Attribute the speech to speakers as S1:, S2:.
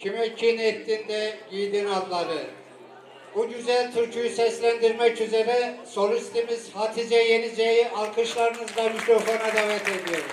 S1: Kime kin ettin de giydin adları. Bu güzel türküyü seslendirmek üzere solistimiz Hatice Yenice'yi alkışlarınızla mikrofona davet ediyorum.